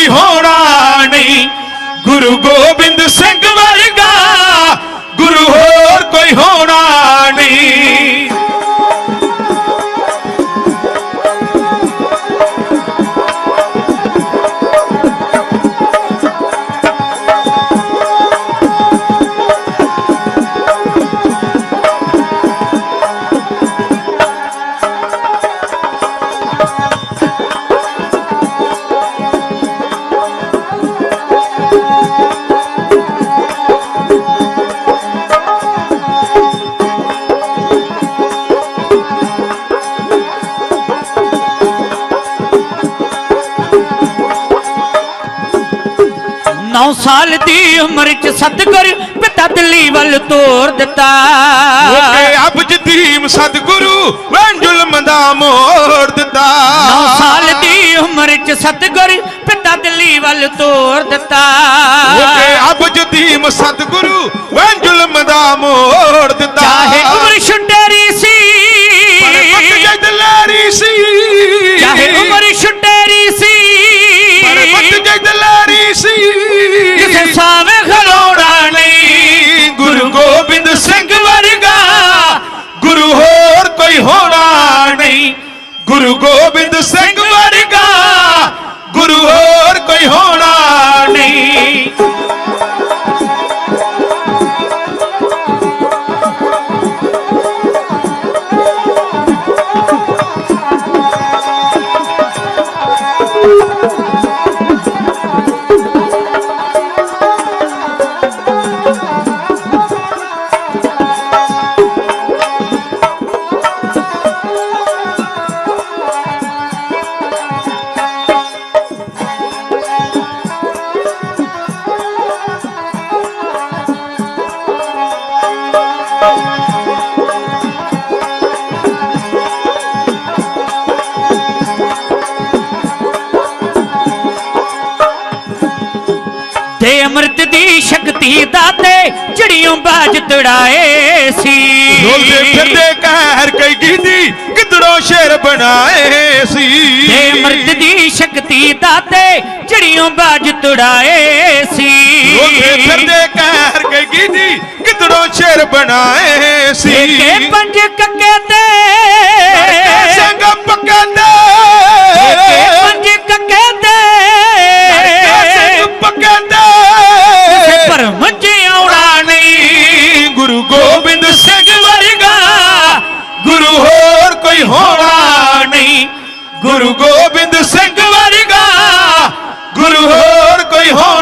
ਕੋਈ ਹੋਣਾ ਨਹੀਂ। ਗੁਰੂ ਗੋਬਿੰਦ ਸਿੰਘ ਵਰਗਾ। ਗੁਰੂ ਹੋਰ ਕੋਈ ਹੋਣਾ ਦੀ ਉਮਰ ਚ ਸਤਗੁਰ ਪਿਤਾ ਦਿੱਲੀ ਵੱਲ ਤੋਰ ਦਿੱਤਾ। ਓਕੇ ਅਬਜ ਦੀਮ ਸਤਿਗੁਰੂ ਵੈਂ ਜ਼ੁਲਮ ਦਾ ਮੋੜ ਦਿੱਤਾ। ਸਾਲ ਦੀ ਉਮਰ ਚ ਸਤਗੁਰ ਪਿਤਾ ਦਿੱਲੀ ਵੱਲ ਤੋਰ ਦਿੱਤਾ। ਓਕੇ ਅਬਜ ਦੀਮ ਸਤਿਗੁਰੂ ਵੈਂ ਜ਼ੁਲਮ ਦਾ ਮੋੜ ਦਿੱਤਾ। ਚਾਹੇ ਉਮਰ ਛੁਟੇਰੀ ਸੀ। ਪਰ ਸੀ। ਚਾਹੇ ਉਮਰ ਛੁਟੇਰੀ ਸੀ। ਪਰ ਵਕਤ ਜਦ ਲਾਰੀ ਸੀ। ਗੋਬਿੰਦ ਸਿੰਘ ਵਰਗਾ। ਗੁਰੂ ਹੋਰ ਕੋਈ ਹੋਣਾ ਨਹੀਂ। ਤੇ ਦੀ ਸ਼ਕਤੀ ਦਾਤੇ ਚਿੜੀਆਂ ਬਾਜ ਤੜਾਏ ਸੀ। ਰੋਲਦੇ ਫਿਰਦੇ ਕਹਿਰ ਕਈ ਗੀਦੀ ਕਿਧਰੋਂ ਸ਼ੇਰ ਬਣਾਏ ਸੀ। ਤੇ ਅੰਮ੍ਰਿਤ ਦੀ ਸ਼ਕਤੀ ਦਾਤੇ ਚਿੜੀਆਂ ਬਾਜ ਤੜਾਏ ਸੀ। ਰੋਲਦੇ ਫਿਰਦੇ ਕਹਿਰ ਕਈ ਗੀਦੀ ਕਿਧਰੋਂ ਸ਼ੇਰ ਬਣਾਏ ਸੀ। ਕੇ ਪੰਜ ਕੱਕੇ ਤੇ ਸਿੰਘ ਪੱਕੇ ਕੇ ਕੋਈ ਹੋਣਾ ਨਹੀਂ। ਗੁਰੂ ਗੋਬਿੰਦ ਸਿੰਘ ਵਰਗਾ। ਗੁਰੂ ਹੋਰ ਕੋਈ ਹੋਣਾ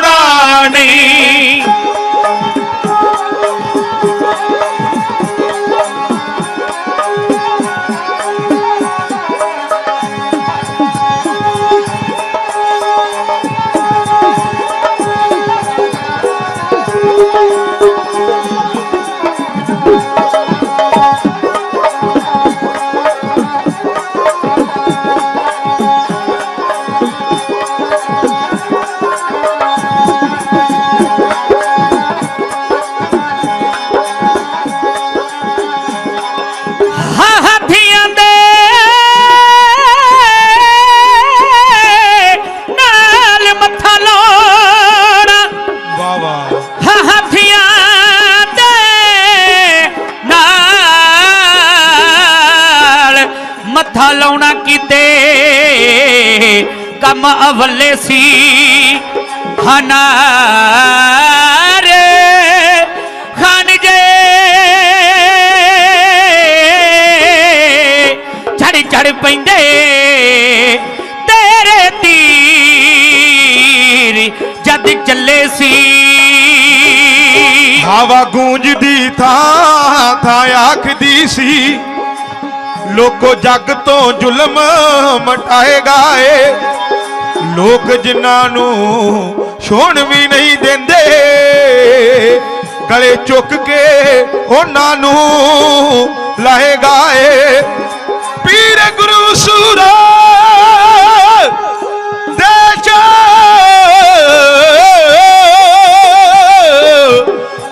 ਮੱਥਾ ਲਾਉਣਾ ਕੀਤੇ? ਕੰਮ ਅਵੱਲੇ ਸੀ। ਹਨਾਰੇ ਖਾਨ ਜੇ। ਛੜ ਛੜ ਪੈਂਦੇ। ਤੇਰੇ ਤੀਰ ਜਦ ਚੱਲੇ ਸੀ। ਹਵਾ ਗੂੰਜਦੀ ਥਾਂ ਥਾਂ ਆਖਦੀ ਸੀ। ਲੋਕੋ ਜੱਗ ਤੋਂ ਜ਼ੁਲਮ ਮਟਾਏਗਾ ਏ। ਲੋਕ ਜਿਨ੍ਹਾਂ ਨੂੰ ਛੋਣ ਵੀ ਨਹੀਂ ਦਿੰਦੇ, ਗਲੇ ਚੁੱਕ ਕੇ ਉਹਨਾਂ ਨੂੰ ਲਾਹੇਗਾ ਏ। ਪੀਰ ਗੁਰੂ ਸੂਰਾ ਦੇਸ਼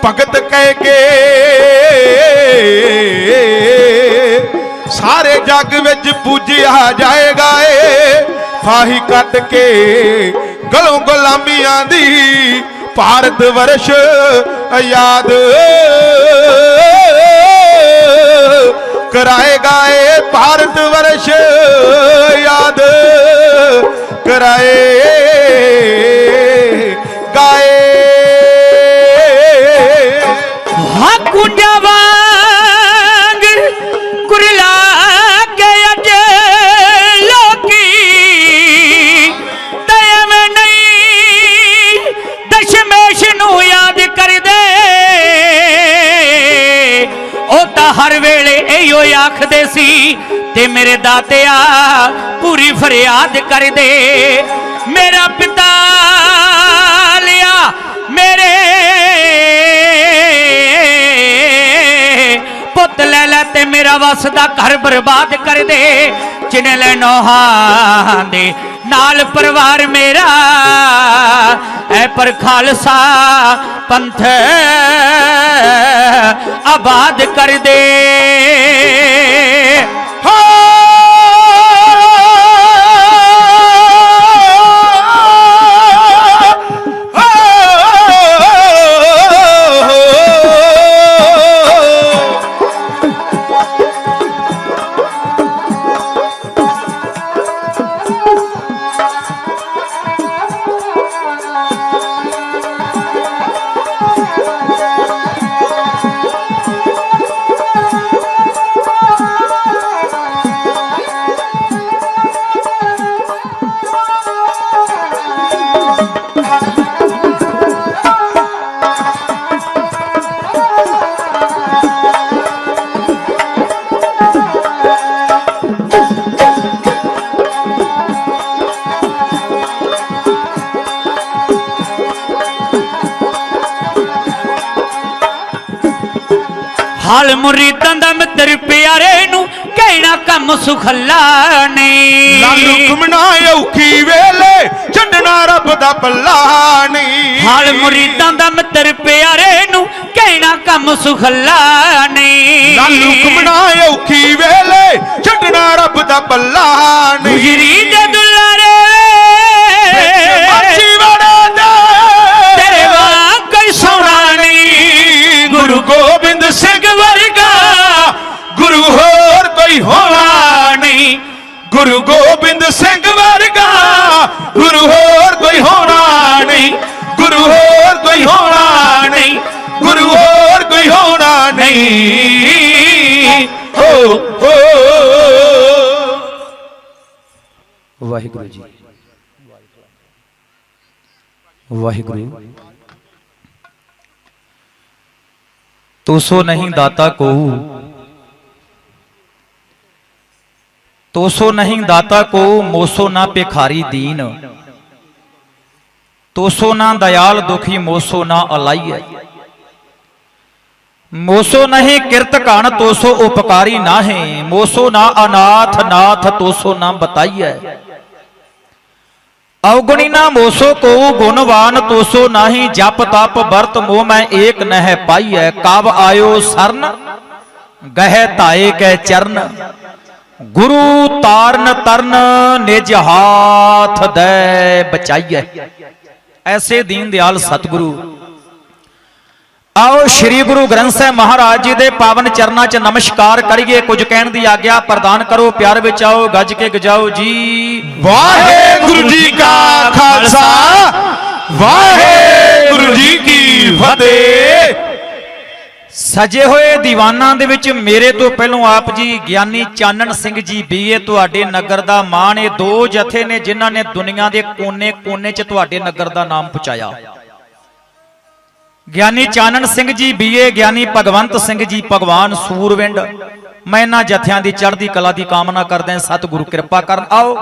ਭਗਤ ਕਹਿ ਕੇ ਜੱਗ ਵਿੱਚ ਪੂਜਿਆ ਜਾਏਗਾ ਏ। ਫਾਹੀ ਕੱਟ ਕੇ ਗਲੋਂ ਗੁਲਾਮੀਆਂ ਦੀ ਭਾਰਤ ਵਰਸ਼ ਆਜ਼ਾਦ ਕਰਾਏਗਾ ਏ ਭਾਰਤ ਵਰਸ਼ ਯਾਦ ਕਰਾਏ ਤੇ ਮੇਰੇ ਦਾਤਿਆ ਪੂਰੀ ਫਰਿਆਦ ਕਰਦੇ ਮੇਰਾ ਪਿਤਾ ਲਿਆ ਮੇਰੇ ਪੁੱਤ ਲੈ ਲੈ ਤੇ ਮੇਰਾ ਵਸਦਾ ਘਰ ਬਰਬਾਦ ਕਰ ਦੇ। ਚਿਣ ਲੈ ਨੋਹਾਂ ਦੇ ਨਾਲ ਪਰਿਵਾਰ ਮੇਰਾ, ਐ ਪਰ ਖਾਲਸਾ ਪੰਥ ਆਬਾਦ ਕਰ ਦੇ। ਹਾਲ ਮੁਰੀਦਾਂ ਦਾ ਮਿੱਤਰ ਪਿਆਰੇ ਨੂੰ ਕਹਿਣਾ ਕੰਮ ਸੁਖੱਲਾ ਨਹੀਂ। ਲਾਲੂ ਘੁਮਣਾ ਔਖੀ ਵੇਲੇ ਛੱਡਣਾ ਰੱਬ ਦਾ ਪੱਲਾ ਨਹੀਂ। ਹਾਲ ਮੁਰੀਦਾਂ ਦਾ ਮਿੱਤਰ ਪਿਆਰੇ ਨੂੰ ਕਹਿਣਾ ਕੰਮ ਸੁਖੱਲਾ ਨਹੀਂ। ਲਾਲੂ ਘੁਮਣਾ ਔਖੀ ਵੇਲੇ ਛੱਡਣਾ ਗੁਰੂ ਹੋਰ ਕੋਈ ਹੋਣਾ ਨਹੀਂ, ਗੁਰੂ ਹੋਰ ਕੋਈ ਹੋਣਾ ਨਹੀਂ, ਗੁਰੂ ਹੋਰ ਕੋਈ ਹੋਣਾ ਨਹੀਂ। ਹੋ ਹੋ। ਵਾਹਿਗੁਰੂ ਜੀ। ਵਾਹਿਗੁਰੂ। ਤੂੰ ਸੋ ਨਹੀਂ ਦਾਤਾ ਕੋ ਤੋਸੋ ਨਹੀਂ ਦਾਤਾ ਕੋ, ਮੋਸੋ ਨਾ ਭਿਖਾਰੀ ਦੀਨ। ਤੋ ਨਾ ਦਇਆਲ ਦੁਖੀ, ਮੋਸੋ ਨਾ ਅਲਾਈਐ। ਮੋਸੋ ਨਹੀਂ ਕਿਰਤ ਘਣ, ਤੋਸੋ ਉਪਕਾਰੀ ਨਾਹੇ। ਮੋਸੋ ਨਾ ਅਨਾਥ ਨਾਥ, ਤੋਸੋ ਨਾ ਬਤਾਈਐ। ਅਵਗੁਣੀ ਨਾ ਮੋਸੋ ਕੋ, ਗੁਣਵਾਨ ਤੋਸੋ ਨਾਹੀ, ਜਪ ਤਪ ਵਰਤ ਮੋਹ ਮੈਂ ਏਕ ਨਹਿ ਪਾਈਐ। ਕਬ ਆਇਓ ਸਰਨ, ਗਹਿ ਧਾਏ ਕੈ ਚਰਨ। ਗੁਰੂ ਤਾਰਨ ਤਰਨ ਨਿਜ ਹਾਥ ਦੇ ਬਚਾਈਐ। ਐਸੇ ਦੀਨ ਦਿਆਲ ਸਤਿਗੁਰੂ। ਆਓ ਸ੍ਰੀ ਗੁਰੂ ਗ੍ਰੰਥ ਸਾਹਿਬ ਮਹਾਰਾਜ ਜੀ ਦੇ ਪਾਵਨ ਚਰਨਾਂ 'ਚ ਨਮਸਕਾਰ ਕਰੀਏ। ਕੁਝ ਕਹਿਣ ਦੀ ਆਗਿਆ ਪ੍ਰਦਾਨ ਕਰੋ, ਪਿਆਰ ਵਿੱਚ ਆਓ, ਗੱਜ ਕੇ ਗਜਾਓ ਜੀ। ਵਾਹਿਗੁਰੂ ਜੀ ਕਾ ਖਾਲਸਾ, ਵਾਹਿਗੁਰੂ ਜੀ ਕੀ ਫਤਿਹ। ਸਜੇ ਹੋਏ ਦੀਵਾਨਾਂ ਦੇ ਵਿੱਚ ਮੇਰੇ ਤੋਂ ਪਹਿਲਾਂ ਆਪ ਜੀ ਗਿਆਨੀ ਚਾਨਣ ਸਿੰਘ ਜੀ ਬੀਏ ਤੁਹਾਡੇ ਨਗਰ ਦਾ ਮਾਣ, ਇਹ ਦੋ ਜਥੇ ਨੇ ਜਿਨ੍ਹਾਂ ਨੇ ਦੁਨੀਆ ਦੇ ਕੋਨੇ-ਕੋਨੇ 'ਚ ਤੁਹਾਡੇ ਨਗਰ ਦਾ ਨਾਮ ਪਹੁੰਚਾਇਆ ਗਿਆਨੀ ਚਾਨਣ ਸਿੰਘ ਜੀ ਬੀਏ ਗਿਆਨੀ ਭਗਵੰਤ ਸਿੰਘ ਜੀ ਭਗਵਾਨ ਸੂਰਵਿੰਡ, ਮੈਂ ਇਹਨਾਂ ਜਥਿਆਂ ਦੀ ਚੜ੍ਹਦੀ ਕਲਾ ਦੀ ਕਾਮਨਾ ਕਰਦਾ ਸਤਿਗੁਰੂ ਕਿਰਪਾ ਕਰਨ। ਆਓ।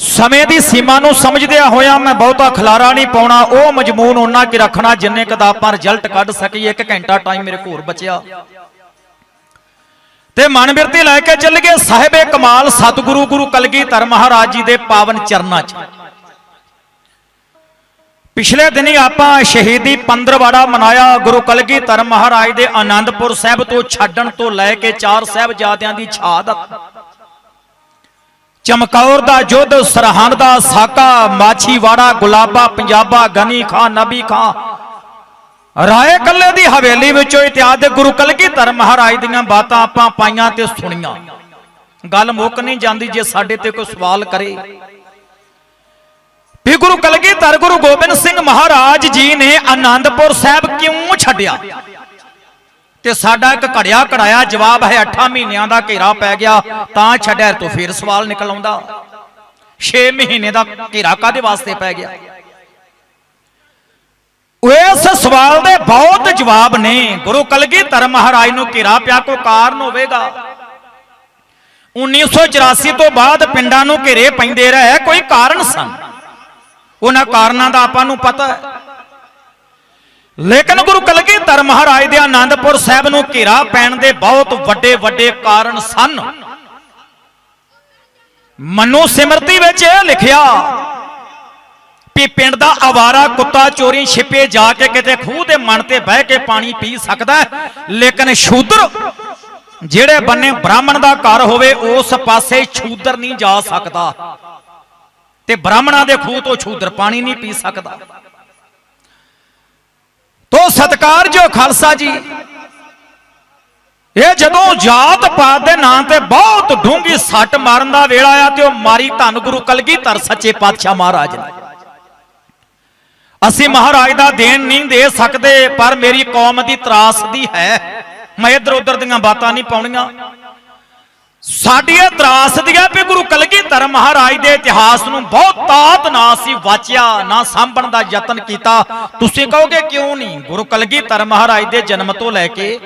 ਸਮੇਂ ਦੀ ਸੀਮਾ ਨੂੰ ਸਮਝਦਿਆਂ ਹੋਇਆ ਮੈਂ ਬਹੁਤਾ ਖਲਾਰਾ ਨਹੀਂ ਪਾਉਣਾ, ਉਹ ਮਜਮੂਨ ਉਹਨਾਂ ਕਿ ਰੱਖਣਾ ਜਿੰਨੇ ਕਿਤਾਬਾਂ ਰਿਜ਼ਲਟ ਕੱਢ ਸਕੀਏ, ਇੱਕ ਘੰਟਾ ਟਾਈਮ ਮੇਰੇ ਕੋਲ ਬਚਿਆ। ਤੇ ਮਨ ਬਿਰਤੀ ਲੈ ਕੇ ਚੱਲ ਗਏ ਸਾਹਿਬੇ ਕਮਾਲ ਸਤਿਗੁਰੂ ਗੁਰੂ ਕਲਗੀਧਰ ਮਹਾਰਾਜ ਜੀ ਦੇ ਪਾਵਨ ਚਰਨਾਂ 'ਚ। ਪਿਛਲੇ ਦਿਨੀ ਆਪਾਂ ਸ਼ਹੀਦੀ ਪੰਦਰਵਾੜਾ ਮਨਾਇਆ, ਗੁਰੂ ਕਲਗੀਧਰ ਮਹਾਰਾਜ ਦੇ ਆਨੰਦਪੁਰ ਸਾਹਿਬ ਤੋਂ ਛੱਡਣ ਤੋਂ ਲੈ ਕੇ ਚਾਰ ਸਾਹਿਬਜ਼ਾਦਿਆਂ ਦੀ ਸ਼ਹਾਦਤ ਚਮਕੌਰ ਦਾ ਯੁੱਧ ਸਰਹੰਦ ਦਾ ਸਾਕਾ, ਮਾਛੀਵਾੜਾ, ਗੁਲਾਬਾ, ਪੰਜਾਬਾ, ਗਨੀ ਖਾਨ ਨਬੀ ਖਾਨ ਰਾਏ ਕੱਲੇ ਦੀ ਹਵੇਲੀ ਵਿੱਚੋਂ ਇਤਿਹਾਸ ਦੇ ਗੁਰੂ ਕਲਗੀਧਰ ਮਹਾਰਾਜ ਦੀਆਂ ਬਾਤਾਂ ਆਪਾਂ ਪਾਈਆਂ ਤੇ ਸੁਣੀਆਂ। ਗੱਲ ਮੁੱਕ ਨਹੀਂ ਜਾਂਦੀ ਜੇ ਸਾਡੇ ਤੇ ਕੋਈ ਸਵਾਲ ਕਰੇ। ਵੀ ਗੁਰੂ ਕਲਗੀਧਰ ਗੁਰੂ ਗੋਬਿੰਦ ਸਿੰਘ ਮਹਾਰਾਜ ਜੀ ਨੇ ਆਨੰਦਪੁਰ ਸਾਹਿਬ ਕਿਉਂ ਛੱਡਿਆ? ਤੇ ਸਾਡਾ ਇੱਕ ਘੜਿਆ ਘੜਾਇਆ ਜਵਾਬ ਹੈ 8 ਮਹੀਨਿਆਂ ਦਾ ਘੇਰਾ ਪੈ ਗਿਆ, ਤਾਂ ਛੱਡਿਆ ਤੋਂ ਫਿਰ ਸਵਾਲ ਨਿਕਲ ਆਉਂਦਾ। 6 ਮਹੀਨੇ ਦਾ ਘੇਰਾ ਕਾਦੇ ਵਾਸਤੇ ਪੈ ਗਿਆ? ਇਸ ਸਵਾਲ ਦੇ ਬਹੁਤ ਜਵਾਬ ਨੇ। ਗੁਰੂ ਕਲਗੀਧਰ ਮਹਾਰਾਜ ਨੂੰ ਘੇਰਾ ਪਿਆ ਕੋ ਕਾਰਨ ਹੋਵੇਗਾ? 1984 ਤੋਂ ਬਾਅਦ ਪਿੰਡਾਂ ਨੂੰ ਘੇਰੇ ਪੈਂਦੇ ਰਹੇ, ਕੋਈ ਕਾਰਨ ਸਨ? ਉਹਨਾਂ ਕਾਰਨਾਂ ਦਾ ਆਪਾਂ ਨੂੰ ਪਤਾ ਹੈ। ਲੇਕਿਨ ਗੁਰੂ ਕਲਗੀਧਰ ਮਹਾਰਾਜ ਦੇ ਆਨੰਦਪੁਰ ਸਾਹਿਬ ਨੂੰ ਘੇਰਾ ਪੈਣ ਦੇ ਬਹੁਤ ਵੱਡੇ ਵੱਡੇ ਕਾਰਨ ਸਨ। ਮਨੂ ਸਿਮਰਤੀ ਵਿੱਚ ਇਹ ਲਿਖਿਆ ਵੀ ਪਿੰਡ ਦਾ ਆਵਾਰਾ ਕੁੱਤਾ ਚੋਰੀ ਛਿਪੇ ਜਾ ਕੇ ਕਿਤੇ ਖੂਹ ਦੇ ਮਣ ਤੇ ਬਹਿ ਕੇ ਪਾਣੀ ਪੀ ਸਕਦਾ ਲੇਕਿਨ ਸ਼ੂਦਰ ਜਿਹੜੇ ਬੰਨੇ ਬ੍ਰਾਹਮਣ ਦਾ ਘਰ ਹੋਵੇ, ਉਸ ਪਾਸੇ ਸ਼ੂਦਰ ਨਹੀਂ ਜਾ ਸਕਦਾ ਤੇ ਬ੍ਰਾਹਮਣਾਂ ਦੇ ਖੂਹ ਤੋਂ ਸ਼ੂਦਰ ਪਾਣੀ ਨਹੀਂ ਪੀ ਸਕਦਾ। ਤੋ ਸਤਕਾਰ ਖਾਲਸਾ ਜੀ। ਇਹ ਜਦੋਂ ਜਾਤ ਪਾਤ ਦੇ ਨਾਂ ਤੇ ਬਹੁਤ ਡੂੰਗੀ ਸੱਟ ਮਾਰਨ ਦਾ ਵੇਲਾ ਆਇਆ ਤੇ ਉਹ ਮਾਰੀ ਧੰਨ ਗੁਰੂ ਕਲਗੀਧਰ ਸੱਚੇ ਪਾਤਸ਼ਾਹ ਮਹਾਰਾਜ ਨੇ। ਅਸੀਂ ਮਹਾਰਾਜ ਦਾ ਦੇਣ ਨਹੀਂ ਦੇ ਸਕਦੇ, ਪਰ ਮੇਰੀ ਕੌਮ ਦੀ ਤਰਾਸ ਦੀ ਹੈ। ਮੈਂ ਇਧਰ ਉਧਰ ਦੀਆਂ ਬਾਤਾਂ ਨਹੀਂ ਪਾਉਣੀਆਂ। ਸਾਡੀ ਇਹ ਤਰਾਸ ਹੈ ਵੀ ਗੁਰੂ ਕਲਗੀਧਰ ਮਹਾਰਾਜ ਦੇ ਇਤਿਹਾਸ ਨੂੰ ਬਹੁਤ ਤਾਤ ਨਾ ਸੀ ਵਾਚਿਆ, ਨਾ ਸਾਂਭਣ ਦਾ ਯਤਨ ਕੀਤਾ। ਤੁਸੀਂ ਕਹੋਗੇ ਕਿਉਂ ਨਹੀਂ? ਗੁਰੂ ਕਲਗੀਧਰ ਮਹਾਰਾਜ ਦੇ ਜਨਮ ਤੋਂ ਲੈ ਕੇ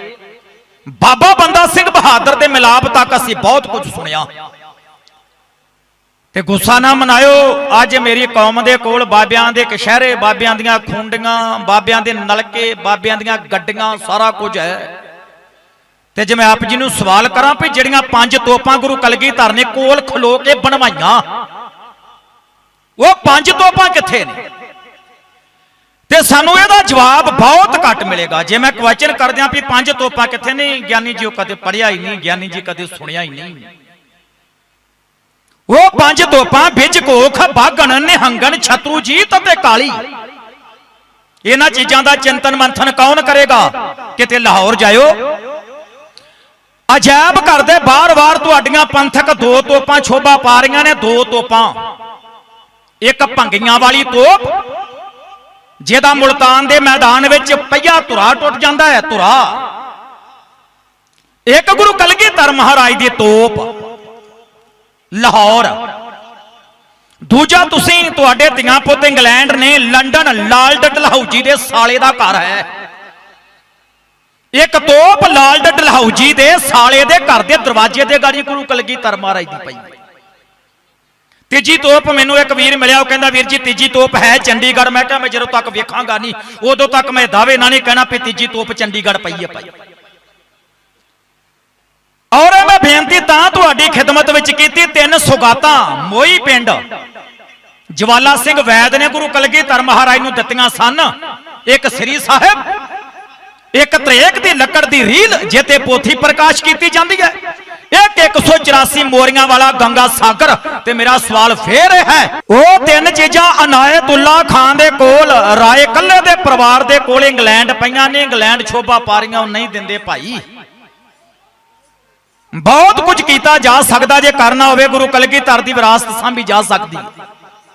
ਬਾਬਾ ਬੰਦਾ ਸਿੰਘ ਬਹਾਦਰ ਦੇ ਮਿਲਾਪ ਤੱਕ ਅਸੀਂ ਬਹੁਤ ਕੁਝ ਸੁਣਿਆ। ਤੇ ਗੁੱਸਾ ਨਾ ਮਨਾਇਓ, ਅੱਜ ਮੇਰੀ ਕੌਮ ਦੇ ਕੋਲ ਬਾਬਿਆਂ ਦੇ ਕਸ਼ਹਿਰੇ, ਬਾਬਿਆਂ ਦੀਆਂ ਖੁੰਡੀਆਂ, ਬਾਬਿਆਂ ਦੇ ਨਲਕੇ, ਬਾਬਿਆਂ ਦੀਆਂ ਗੱਡੀਆਂ, ਸਾਰਾ ਕੁਝ ਹੈ। ਤੇ ਜੇ ਮੈਂ ਆਪ ਜੀ ਨੂੰ ਸਵਾਲ ਕਰਾਂ ਵੀ ਜਿਹੜੀਆਂ ਪੰਜ ਤੋਪਾਂ ਗੁਰੂ ਕਲਗੀਧਰ ਨੇ ਕੋਲ ਖਲੋ ਕੇ ਬਣਵਾਈਆਂ, ਉਹ ਪੰਜ ਤੋਪਾਂ ਕਿੱਥੇ ਨੇ? ਤੇ ਸਾਨੂੰ ਇਹਦਾ ਜਵਾਬ ਬਹੁਤ ਘੱਟ ਮਿਲੇਗਾ। ਜੇ ਮੈਂ ਕੁਐਸਚਨ ਕਰਦਿਆਂ ਵੀ ਪੰਜ ਤੋਪਾਂ ਕਿੱਥੇ ਨੇ, ਗਿਆਨੀ ਜੀ ਉਹ ਕਦੇ ਪੜਿਆ ਹੀ ਨਹੀਂ, ਗਿਆਨੀ ਜੀ ਕਦੇ ਸੁਣਿਆ ਹੀ ਨਹੀਂ। ਉਹ ਪੰਜ ਤੋਪਾਂ ਵਿੱਚ ਕੋਖ, ਬਾਗਣ, ਨਿਹੰਗਣ ਛਤਰੂ ਜੀਤ ਅਤੇ ਕਾਲੀ। ਇਹਨਾਂ ਚੀਜ਼ਾਂ ਦਾ ਚਿੰਤਨ ਮੰਥਨ ਕੌਣ ਕਰੇਗਾ? ਕਿਤੇ ਲਾਹੌਰ ਜਾਇਓ। ਅਜਾਇਬ ਘਰ ਦੇ ਬਾਰ-ਬਾਰ ਤੁਹਾਡੀਆਂ ਪੰਥਕ ਦੋ ਤੋਪਾਂ ਛੋਭਾ ਪਾ ਰਹੀਆਂ ਨੇ, ਦੋ ਤੋਪਾਂ। ਇੱਕ ਭੰਗੀਆਂ ਵਾਲੀ ਤੋਪ, ਜਿਹਦਾ ਮੁਲਤਾਨ ਦੇ ਮੈਦਾਨ ਵਿੱਚ ਪਈਆ ਧੁਰਾ ਟੁੱਟ ਜਾਂਦਾ ਹੈ, ਧੁਰਾ। ਇੱਕ ਗੁਰੂ ਕਲਗੀਧਰ ਮਹਾਰਾਜ ਦੀ ਤੋਪ, ਲਾਹੌਰ। ਦੂਜਾ ਤੁਸੀਂ ਤੁਹਾਡੇ ਧੀਆਂ ਪੁੱਤ ਇੰਗਲੈਂਡ ਨੇ ਲੰਡਨ ਲਾਰਡ ਲਾਹੌਜੀ ਦੇ ਸਾਲੇ ਦਾ ਘਰ ਹੈ। ਇੱਕ ਤੋਪ ਲਾਲ ਡਲਹੌਜੀ ਦੇ ਸਾਲੇ ਦੇ ਘਰ ਦੇ ਦਰਵਾਜ਼ੇ ਦੇ ਗਾੜੀ ਗੁਰੂ ਕਲਗੀਧਰ ਮਹਾਰਾਜ ਦੀ ਪਈ। ਤੀਜੀ ਤੋਪ ਮੈਨੂੰ ਇੱਕ ਵੀਰ ਮਿਲਿਆ, ਉਹ ਕਹਿੰਦਾ, ਵੀਰ ਜੀ, ਤੀਜੀ ਤੋਪ ਹੈ ਚੰਡੀਗੜ੍ਹ। ਮੈਂ ਕਿਹਾ, ਮੈਂ ਜਦੋਂ ਤੱਕ ਵੇਖਾਂਗਾ ਨਹੀਂ, ਉਦੋਂ ਤੱਕ ਮੈਂ ਦਾਅਵੇ ਨਾਲ ਨਹੀਂ ਕਹਿਣਾ ਵੀ ਤੀਜੀ ਤੋਪ ਚੰਡੀਗੜ੍ਹ ਪਈ ਹੈ ਭਾਈ। ਔਰ ਮੈਂ ਬੇਨਤੀ ਤਾਂ ਤੁਹਾਡੀ ਖਿਦਮਤ ਵਿੱਚ ਕੀਤੀ, ਤਿੰਨ ਸੁਗਾਤਾਂ ਮੋਈ ਪਿੰਡ। ਜਵਾਲਾ ਸਿੰਘ ਵੈਦ ਨੇ ਗੁਰੂ ਕਲਗੀਧਰ ਮਹਾਰਾਜ ਨੂੰ ਦਿੱਤੀਆਂ ਸਨ। ਇੱਕ ਸ੍ਰੀ ਸਾਹਿਬ ਇੱਕ ਤਰੇਕ ਦੀ ਲੱਕੜ ਦੀ ਰੀਲ ਜਿੱਤੇ ਪੋਥੀ ਪ੍ਰਕਾਸ਼ ਕੀਤੀ ਜਾਂਦੀ ਹੈ। ਇੱਕ 184 ਮੋਰੀਆਂ ਵਾਲਾ ਗੰਗਾ ਸਾਗਰ। ਤੇ ਮੇਰਾ ਸਵਾਲ ਫੇਰ ਹੈ, ਉਹ ਤਿੰਨ ਚੀਜ਼ਾਂ ਅਨਾਇਤੁੱਲਾ ਖਾਨ ਦੇ ਕੋਲ, ਰਾਏ ਕੱਲੇ ਦੇ ਪਰਿਵਾਰ ਦੇ ਕੋਲ ਇੰਗਲੈਂਡ ਪਈਆਂ ਨੇ, ਇੰਗਲੈਂਡ ਸ਼ੋਭਾ ਪਾਰੀਆਂ ਉਹ ਨਹੀਂ ਦਿੰਦੇ ਭਾਈ। ਬਹੁਤ ਕੁਝ ਕੀਤਾ ਜਾ ਸਕਦਾ ਜੇ ਕਰਨਾ ਹੋਵੇ, ਗੁਰੂ ਕਲਗੀਧਰ ਦੀ ਵਿਰਾਸਤ ਸਾਂਭੀ ਜਾ ਸਕਦੀ।